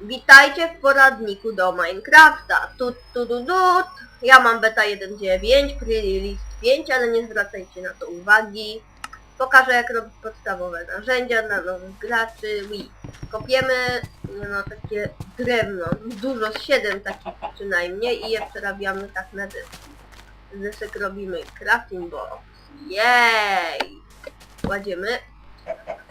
Witajcie w poradniku do Minecrafta. Tut, tu, tu, tut. Ja mam beta 1.9, pre-release 5, ale nie zwracajcie na to uwagi. Pokażę jak robić podstawowe narzędzia dla nowych graczy. Wii. Kopiemy no, takie drewno, dużo, z 7 takich przynajmniej i je przerabiamy tak na deski. Z robimy crafting box. Jej! Kładziemy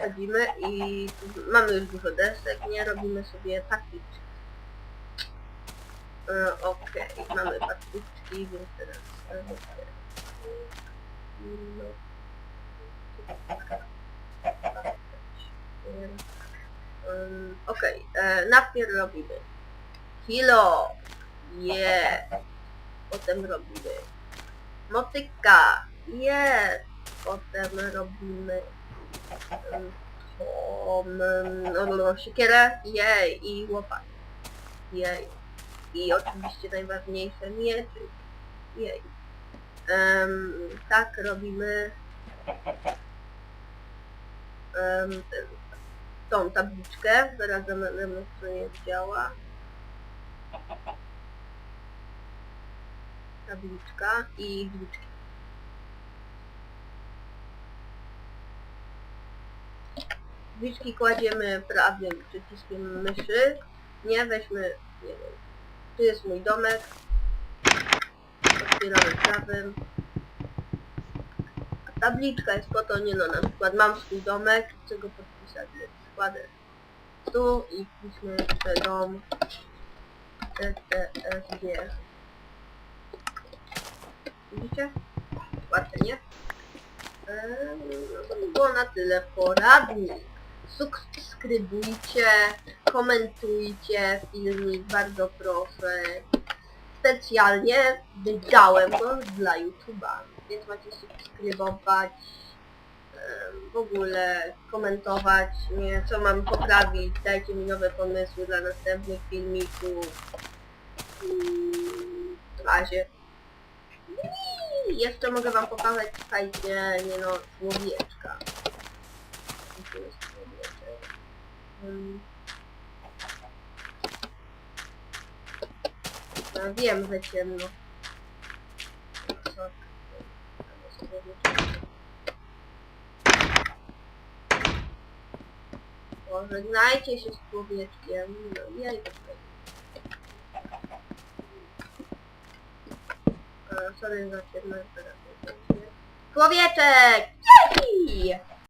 wchodzimy i mamy już dużo desek, nie? Robimy sobie patyczki. E, Okej, mamy patyczki, więc teraz... e, Okej, e, najpierw robimy kilo, je, potem robimy motyka, jest, potem robimy no, siekierę, jej, i łopat, jej, i oczywiście najważniejsze mieczy, jej. Tak robimy tą tabliczkę, zaraz co nie działa. Tabliczka i drzwiczki. Drzwiczki kładziemy prawym przyciskiem myszy. Nie, weźmy, nie wiem, tu jest mój domek. Otwieramy prawym. A tabliczka jest po to, nie no, na przykład mam swój domek, chcę go podpisać, więc kładę tu i piszmy jeszcze dom TTSG. Widzicie? Łatwe, nie? Eee, no to by było na tyle. Poradnik. Subskrybujcie, komentujcie filmik, bardzo proszę. Specjalnie wydałem go dla YouTube'a, więc macie subskrybować, w ogóle komentować, nie, co mam poprawić, dajcie mi nowe pomysły dla następnych filmików. Mm, W razie. I jeszcze mogę wam pokazać, słuchajcie, nie no, człowieczka. Człowieczek? No, wiem, że ciemno. Pożegnajcie się z człowieczkiem. No jej E, Sorry za ciemno. Człowieczek! Jej!